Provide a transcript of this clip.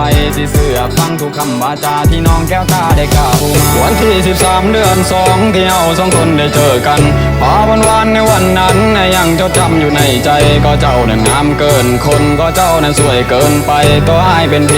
ไปสิเสือฟังทุกคำวาจาที่น้องแก้วตาได้กล่าวมาวันที่ 13 เดือนสองที่เอาสองคนได้เจอกันพอวันวานในวันนั้นยังจดจำอยู่ในใจก็เจ้านั้นงามเกินคนก็เจ้านั้นสวยเกินไปตัวอายเป็นเพีย